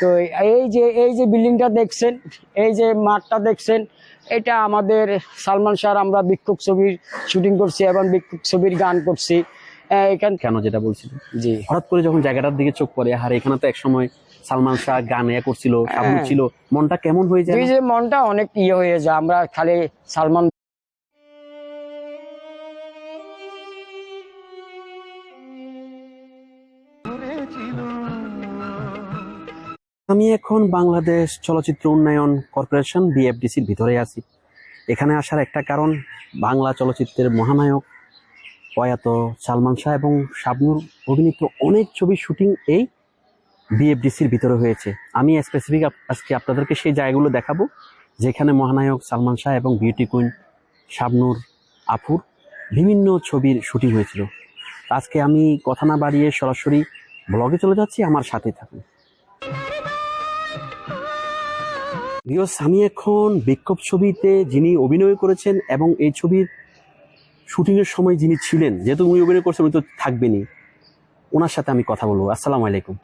তো এই যে এই যে বিল্ডিংটা দেখছেন এই যে মাঠটা দেখছেন এটা আমাদের সালমান শাহর আমরা বিক্ষোভ ছবির শুটিং করছি এবং বিক্ষোভ ছবির গান করছি। এখান কেন যেটা বলছিলেন? জি। হঠাৎ করে যখন জায়গাটার দিকে চোখ পড়ে আর এখানে তো একসময় সালমান শাহ গান ইয়ে করছিল হ্যাঁ। ছিল মনটা কেমন হয়ে যায়? এই যে মনটা অনেক ইয়ে হয়ে যায় আমরা খালি সালমান আমি এখন বাংলাদেশ চলচ্চিত্র উন্নয়ন কর্পোরেশন, বিএফডিসির ভিতরে আছি। এখানে আসার একটা কারণ, বাংলা চলচ্চিত্রের মহানায়ক প্রয়াত সালমান শাহ এবং শাবনুর অভিনীত অনেক ছবির শুটিং এই বিএফডিসির ভিতরে হয়েছে। আমি স্পেসিফিক আজকে আপনাদেরকে সেই জায়গাগুলো দেখাবো, যেখানে মহানায়ক সালমান শাহ এবং বিউটি কুইন শাবনুর আফুর বিভিন্ন ছবির শুটিং হয়েছিল। আজকে আমি কথা না বাড়িয়ে সরাসরি ব্লগে চলে যাচ্ছি, আমার সাথে থাকুন। ভিউয়ার্স, আমি এখন বিক্ষোভ ছবিতে যিনি অভিনয় করেছেন এবং এই ছবির শুটিং এর সময় যিনি ছিলেন যেহেতু উনি অভিনয় করছেন উনি তো থাকবেনই। ওনার সাথে আমি কথা বলব। আসসালামু আলাইকুম।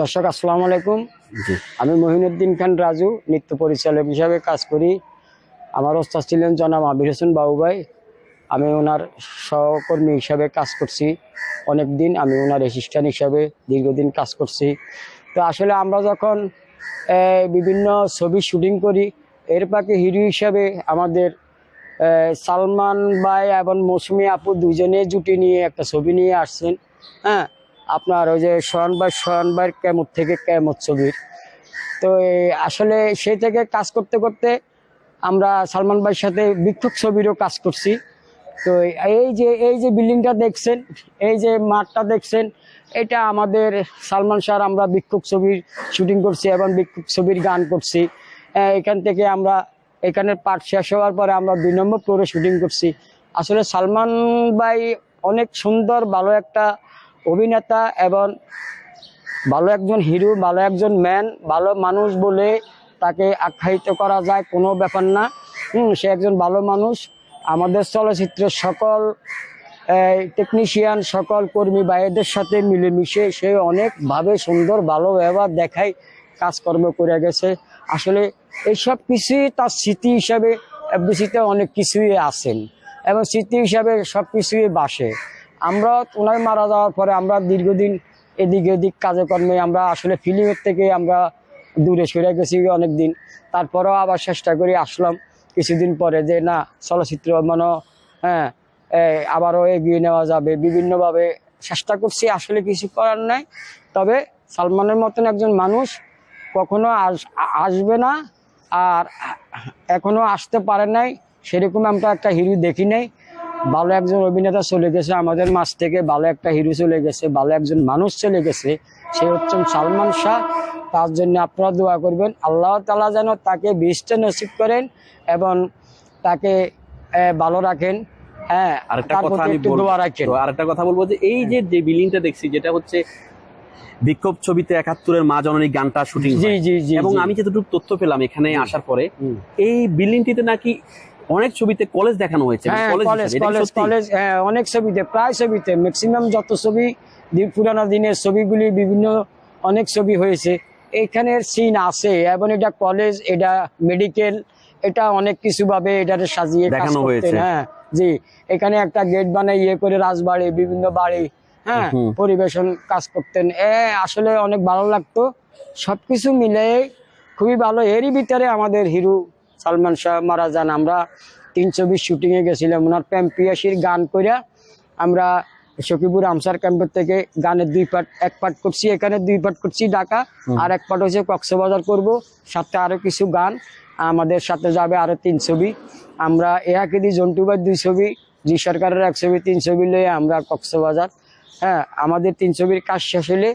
দর্শক আসসালামু আলাইকুম। জি। আমি মহিনুদ্দিন খান রাজু নৃত্য পরিচালক হিসাবে কাজ করি। আমার ওস্তাদ ছিলেন জনাব আবির হোসেন বাবুভাই। আমি ওনার সহকর্মী হিসাবে কাজ করছি। অনেক দিন আমি ওনার অ্যাসিস্ট্যান্ট হিসাবে দীর্ঘদিন কাজ করছি। তো আসলে আমরা যখন বিভিন্ন ছবি শুটিং করি। এর পাকে হিরো হিসাবে আমাদের সালমান ভাই এবং মৌসুমি আপু দুজনে জুটি নিয়ে একটা ছবি নিয়ে আসছেন। হ্যাঁ আপনার ওই যে শয়ন ভাই, শয়ন ভাইয়ের ক্যামত থেকে ক্যামত ছবির। তো আসলে সেই থেকে কাজ করতে করতে আমরা সালমান ভাইয়ের সাথে বিক্ষোভ ছবিরও কাজ করছি। তো এই যে এই যে বিল্ডিংটা দেখছেন, এই যে মাঠটা দেখছেন, এটা আমাদের সালমান শাহর আমরা বিক্ষোভ ছবির শুটিং করছি এবং বিক্ষোভ ছবির গান করছি। এখান থেকে আমরা, এখানের পাঠ শেষ হওয়ার পরে আমরা দুই নম্বর ফ্লোরে শুটিং করছি। আসলে সালমান ভাই অনেক সুন্দর, ভালো একটা অভিনেতা এবং ভালো একজন হিরো ভালো একজন ম্যান ভালো মানুষ বলে তাকে আখ্যায়িত করা যায়, কোনো ব্যাপার না। হুম, সে একজন ভালো মানুষ। আমাদের চলচ্চিত্রের সকল টেকনিশিয়ান সকল কর্মী ভাইদের সাথে মিলেমিশে সে অনেকভাবে সুন্দর, ভালো ব্যবহার দেখায়, কাজকর্ম করে গেছে। আসলে এইসব কিছুই তার স্মৃতি হিসাবে এফডিসিতে অনেক কিছুই আছেন এবং স্মৃতি হিসাবে সব কিছুই বাসে। আমরা ওনার মারা যাওয়ার পরে আমরা দীর্ঘদিন এদিক এদিক কাজকর্মে আমরা আসলে ফিল্মের থেকে আমরা দূরে সরে গেছি অনেক দিন তারপরেও আবার চেষ্টা করে আসলাম। কিছুদিন পরে যে, না, চলচ্চিত্র মানে হ্যাঁ আবারও এগিয়ে নেওয়া যাবে। বিভিন্নভাবে চেষ্টা করছি, আসলে কিছু করার নাই। তবে সালমানের মতন একজন মানুষ কখনো আস- আসবে না আর এখনও আসতে পারে নাই। সেরকম আমরা একটা হিরো দেখি নাই। ভালো একজন অভিনেতা চলে গেছে আমাদের মাছ থেকে ভালো একটা হিরো চলে গেছে ভালো একজন মানুষ চলে গেছে সে হচ্ছেন সালমান শাহ। তার জন্য আপনারা দোয়া করবেন আল্লাহ তালা যেন তাকে বীজটা নসিব করেন এবং তাকে ভালো রাখেন। হ্যাঁ আরেকটা কথা বলব যে এই যে যে বিল্ডিংটা দেখছি যেটা হচ্ছে বিক্ষোভ ছবিতে একাত্তরের মা জননী গানটা শুটিং এবং আমি যতটুকু তথ্য পেলাম এখানে আসার পরে এই বিল্ডিংটিতে নাকি অনেক ছবিতে কলেজ দেখানো হয়েছে হ্যাঁ কলেজ। এটা কি কলেজ? কলেজ হ্যাঁ অনেক ছবিতে প্রায় ছবিতে ম্যাক্সিমাম যত ছবি পুরানো দিনের ছবিগুলি বিভিন্ন অনেক ছবি হয়েছে এখানের সিন আছে এবং এটা কলেজ এটা মেডিকেল এটা অনেক কিছু ভাবে এটাকে সাজিয়ে দেখানো হয়েছে। হ্যাঁ জি এখানে একটা গেট বানাই ইয়ে করে রাজবাড়ি বিভিন্ন বাড়ি হ্যাঁ পরিবেশন কাজ করতেন এ আসলে অনেক ভালো লাগতো সবকিছু মিলে খুবই ভালো এরই ভিতরে আমাদের হিরো সালমান শাহ মারা যান। আমরা তিন ছবি শুটিংয়ে গেছিলাম। ওনার প্যাম্পিয়াসির গান কইরা আমরা সখীপুর আমসার ক্যাম্পের থেকে গানের দুই পার্ট এক পার্ট করছি। এখানে দুই পার্ট করছি ঢাকা। আর এক পার্ট হচ্ছে কক্সবাজার করব। সাথে আরও কিছু গান। আমাদের সাথে যাবে আরও তিন ছবি। আমরা এহাকেদি জন্টু ভাই দুই ছবি জি সরকারের এক ছবি তিন ছবি লয়ে আমরা কক্সবাজার। হ্যাঁ আমাদের তিন ছবির কাজ শেষ হলে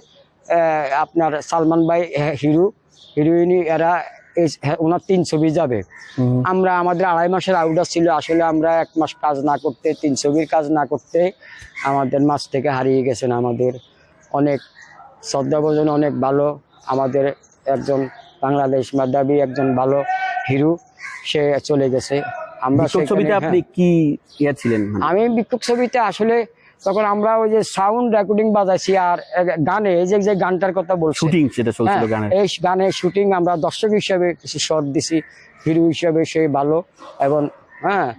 আপনার সালমান ভাই হিরো হিরোইনি এরা ওনার তিন ছবি যাবে আমরা আমাদের আড়াই মাসের আউটার ছিল আসলে আমরা এক মাস কাজ না করতে তিন ছবির কাজ না করতে আমাদের মাছ থেকে হারিয়ে গেছেন আমাদের অনেক শ্রদ্ধাভোজন অনেক ভালো আমাদের একজন বাংলাদেশ মেধাবী একজন ভালো হিরো সে চলে গেছে আমরা ছবিতে আপনি হ্যাঁ। কি ইয়ে ছিলেন? আমি বিক্ষোভ ছবিতে আসলে তখন আমরা ওই যে সাউন্ড রেকর্ডিং বাজাইছি আর গানে এই যে যে গানটার কথা বলছি। শুটিং চলছিল হ্যাঁ, এই গানের শুটিং আমরা দর্শক হিসাবে কিছু শর্ট দিছি। হিরো হিসাবে সে ভালো এবং হ্যাঁ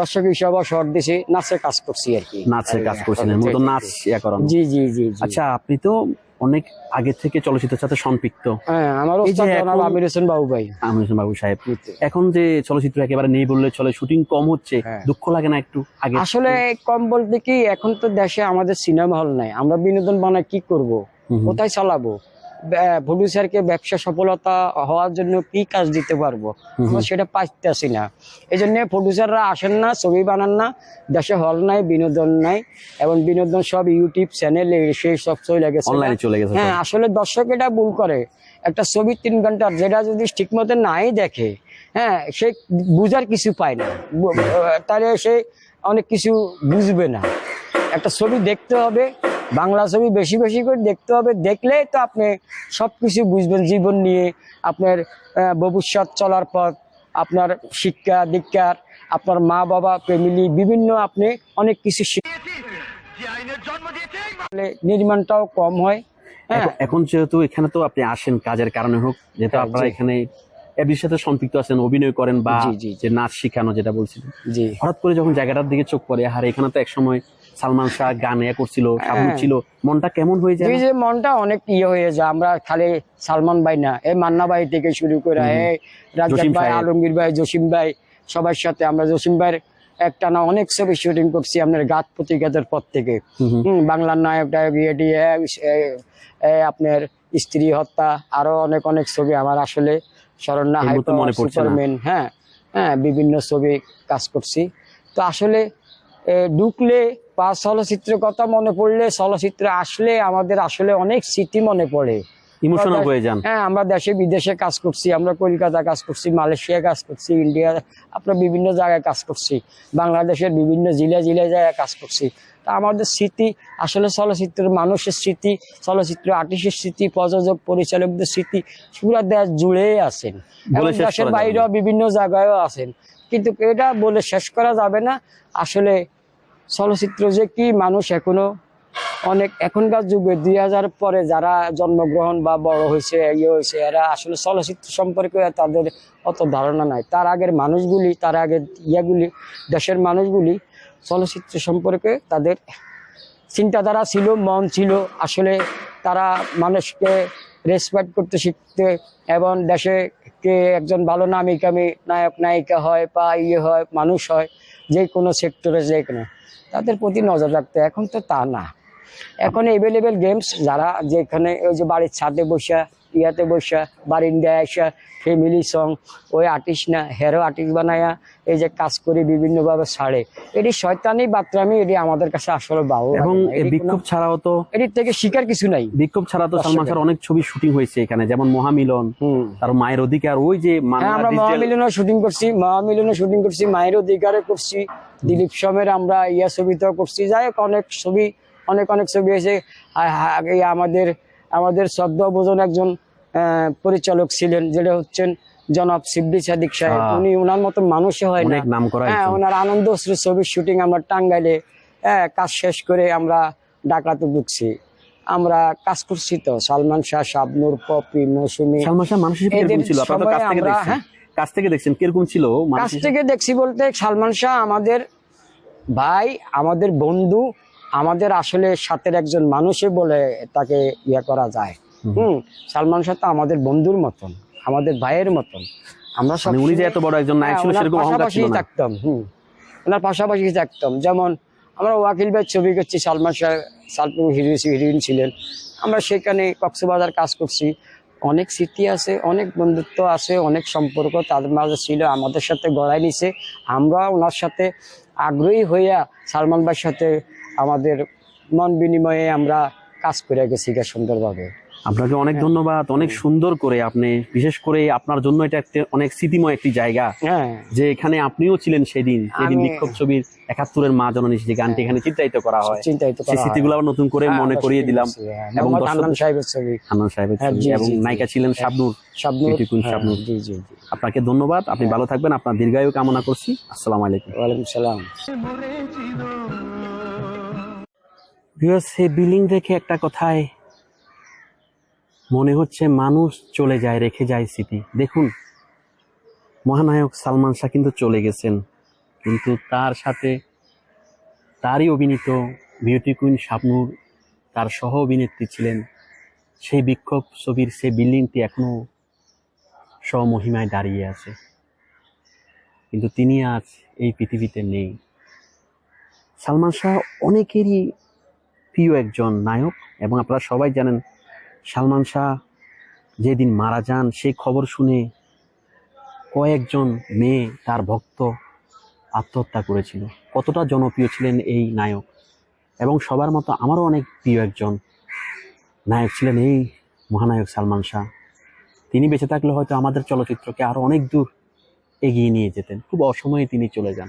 দর্শক হিসাবে শর্ট দিছি। নাচের কাজ করছি আর কি। নাচের কাজ করছিলেন মূলত নাচ ইয়া করানো। জি জি জি। আচ্ছা আপনি তো অনেক আগে থেকে চলচ্চিত্রের সাথে সম্পৃক্ত। হ্যাঁ আমার হোসেন বাবু ভাই। আমির হোসেন বাবু সাহেব এখন যে চলচ্চিত্র একেবারে নেই বললে চলে শুটিং কম হচ্ছে হ্যাঁ। দুঃখ লাগে না একটু আগে? আসলে কম বলতে কি এখন তো দেশে আমাদের সিনেমা হল নাই আমরা বিনোদন বানায় কি করব। কোথায় চালাবো? প্রডিউসারকে ব্যবসা সফলতা হওয়ার জন্য কি কাজ দিতে পারব? আমরা সেটা পাইতেছি না। এই জন্য প্রডিউসাররা আসেন না ছবি বানান না দেশে হল নাই বিনোদন নাই এবং বিনোদন সব ইউটিউব চ্যানেল সেই সব চলে গেছে। চলে গেছে হ্যাঁ আসলে দর্শক এটা ভুল করে। একটা ছবি তিন ঘণ্টার যেটা যদি ঠিক মতো নাই দেখে হ্যাঁ সে বুঝার কিছু পায় না। তাহলে সে অনেক কিছু বুঝবে না। একটা ছবি দেখতে হবে বাংলা ছবি বেশি বেশি করে দেখতে হবে। দেখলে তো আপনি সব কিছু বুঝবেন জীবন নিয়ে আপনার ভবিষ্যৎ চলার পথ আপনার শিক্ষা দীক্ষার আপনার মা বাবা ফ্যামিলি বিভিন্ন আপনি অনেক কিছু নির্মাণটাও কম হয়। হ্যাঁ। এখন- যেহেতু এখানে তো আপনি আসেন কাজের কারণে হোক যেহেতু হ্যাঁ, আপনারা এখানে এবির সাথে সম্পৃক্ত আছেন অভিনয় করেন বা। যে নাচ শিখানো যেটা বলছিলেন। হঠাৎ করে যখন জায়গাটার দিকে চোখ পড়ে আর এখানে তো একসময় সালমান শাহ গান এ করছিল হ্যাঁ। ছিল মনটা কেমন হয়ে যায়? যে মনটা অনেক ইয়ে হয়ে যায় আমরা খালি সালমান ভাই না এই মান্না ভাই থেকে শুরু করে এই রাজ্জাক ভাই। আলমগীর ভাই জসিম ভাই সবার সাথে আমরা জসিম ভাইয়ের একটা না অনেক ছবি শুটিং করছি আপনার গাত প্রতিঘাতের পর থেকে। বাংলার নায়ক টায়ক ইয়ে এ, আপনার স্ত্রী হত্যা আরও অনেক অনেক ছবি আমার আসলে স্মরণ না মনে সুপারম্যান হ্যাঁ হ্যাঁ বিভিন্ন ছবি কাজ করছি। তো আসলে ঢুকলে বা চলচ্চিত্রের কথা মনে পড়লে চলচ্চিত্র আসলে আমাদের আসলে অনেক স্মৃতি মনে পড়ে। ইমোশনাল হয়ে যান। হ্যাঁ আমরা দেশে বিদেশে কাজ করছি আমরা কলকাতা কাজ করছি মালয়েশিয়া কাজ করছি ইন্ডিয়া আপনার বিভিন্ন জায়গায় কাজ করছি বাংলাদেশের বিভিন্ন জেলা জেলায় জায়গায় কাজ করছি। তা আমাদের স্মৃতি আসলে চলচ্চিত্রের মানুষের স্মৃতি চলচ্চিত্র আর্টিস্টের স্মৃতি প্রযোজক পরিচালকদের স্মৃতি পুরো দেশ জুড়েই আছেন। এবং দেশের বাইরেও বিভিন্ন জায়গায়ও আছেন। কিন্তু এটা বলে শেষ করা যাবে না। আসলে চলচ্চিত্র যে কি মানুষ এখনও অনেক এখনকার যুগে দুই হাজার পরে যারা জন্মগ্রহণ বা বড় হয়েছে ইয়ে হয়েছে, এরা আসলে চলচ্চিত্র সম্পর্কে তাদের অত ধারণা নাই। তার আগের মানুষগুলি, তার আগের ইয়াগুলি, দেশের মানুষগুলি চলচ্চিত্র সম্পর্কে তাদের চিন্তাধারা ছিল, মন ছিল। আসলে তারা মানুষকে রেসপেক্ট করতে শিখতে এবং দেশে কে একজন ভালো নামি কামি নায়ক, নায়িকা হয় বা ইয়ে হয়, মানুষ হয় যে কোনো সেক্টরে যে কোনো, তাদের প্রতি নজর রাখতে এখন তো তা না। এখন এভেলেবেল গেমস যারা যেখানে ওই যে বাড়ির ছাদে বসা ইয়াতে বসা বাড়ির ইন্ডিয়ায় আসা ফ্যামিলি সং ওই আর্টিস্ট না হেরো আর্টিস্ট বানায়া এই যে কাজ করে বিভিন্নভাবে ছাড়ে। এটি শয়তানি বাতরামি এটি আমাদের কাছে আসলে ভালো এবং বিক্ষোভ ছাড়াও তো এটির থেকে শিকার কিছু নাই। বিক্ষোভ ছাড়া তো সালমান শাহর অনেক ছবি শুটিং হয়েছে এখানে যেমন মহামিলন তার মায়ের অধিকার ওই যে হ্যাঁ আমরা মহামিলনও শুটিং করছি মহামিলনও শুটিং করছি মায়ের অধিকারে করছি দিলীপ সমের আমরা ইয়া ছবিতেও করছি। যাই হোক অনেক ছবি অনেক অনেক ছবি হয়েছে। আমাদের আমাদের শ্রদ্ধ বোজন একজন পরিচালক ছিলেন যেটা হচ্ছেন জনাব সিদ্দিক সাদিক সাহেব। উনি ওনার মতো মানুষই হয় না। হ্যাঁ ওনার আনন্দ ছবির শুটিং আমরা টাঙ্গাইলে হ্যাঁ কাজ শেষ করে আমরা ডাকাতে ঢুকছি। আমরা কাজ করছি তো সালমান শাহ শাবনুর পপি মৌসুমী। সালমান শাহ ছিল? আপনার কাছ থেকে দেখছেন। হ্যাঁ? কাছ থেকে দেখছেন কীরকম ছিল কাছ থেকে দেখছি বলতে সালমান শাহ আমাদের ভাই আমাদের বন্ধু আমাদের আসলে সাথের একজন মানুষে বলে তাকে ইয়ে করা যায়। হুম। সালমান শাহ তো আমাদের বন্ধুর মতন আমাদের ভাইয়ের মতন। আমরা সব মানে উনি যে এত বড় একজন নায়ক ছিল সেরকম অহংকার ছিল না? থাকতাম হুম। ওনার পাশাপাশি থাকতাম। যেমন আমরা ওয়াকিল ভাই ছবি করছি সালমান শাহ সালমান হিরো হিরোইন ছিলেন। আমরা সেখানে কক্সবাজার কাজ করছি। অনেক স্মৃতি আছে অনেক বন্ধুত্ব আছে অনেক সম্পর্ক তাদের মাঝে ছিল আমাদের সাথে গড়াই নিছে। আমরা ওনার সাথে আগ্রহী হইয়া সালমান ভাইয়ের সাথে আমাদের মন বিনিময়ে আমরা কাজ করে গেছি সুন্দরভাবে। আপনাকে অনেক ধন্যবাদ অনেক সুন্দর করে আপনি বিশেষ করে আপনার জন্য এটা একটা অনেক স্মৃতিময় একটি জায়গা। হ্যাঁ। যে এখানে আপনিও ছিলেন সেদিন সেদিন বিক্ষোভ ছবির একাত্তরের মা জননী যে গানটি এখানে চিন্তায়িত করা হয় চিন্তায়িত সেই স্মৃতিগুলো আবার নতুন করে হ্যাঁ, মনে করিয়ে দিলাম। এবং সাহেবের ছবি। হান্নান সাহেবের হ্যাঁ, ছবি এবং। নায়িকা ছিলেন শাবনূর। শাবনূর। হ্যাঁ, জি জি আপনাকে ধন্যবাদ আপনি ভালো থাকবেন আপনার দীর্ঘায়ু কামনা করছি। আসসালামু আলাইকুম। ওয়ালাইকুম সালাম। ভিউয়ার্স এই বিল্ডিং দেখে একটা কথায় মনে হচ্ছে মানুষ চলে যায়, রেখে যায় স্মৃতি। দেখুন, মহানায়ক সালমান শাহ কিন্তু চলে গেছেন, কিন্তু তার সাথে তারই অভিনীত বিউটি কুইন শাবনূর তার সহ অভিনেত্রী ছিলেন। সেই বিক্ষোভ ছবির সেই বিল্ডিংটি এখনও স্বমহিমায় দাঁড়িয়ে আছে। কিন্তু তিনি আজ এই পৃথিবীতে নেই। সালমান শাহ অনেকেরই প্রিয় একজন নায়ক, এবং আপনারা সবাই জানেন সালমান শাহ যেদিন মারা যান, সেই খবর শুনে কয়েকজন মেয়ে তার ভক্ত আত্মহত্যা করেছিল। কতটা জনপ্রিয় ছিলেন এই নায়ক? এবং সবার মতো আমারও অনেক প্রিয় একজন নায়ক ছিলেন এই মহানায়ক সালমান শাহ। তিনি বেঁচে থাকলে হয়তো আমাদের চলচ্চিত্রকে আরও অনেক দূর এগিয়ে নিয়ে যেতেন। খুব অসময়ে তিনি চলে যান।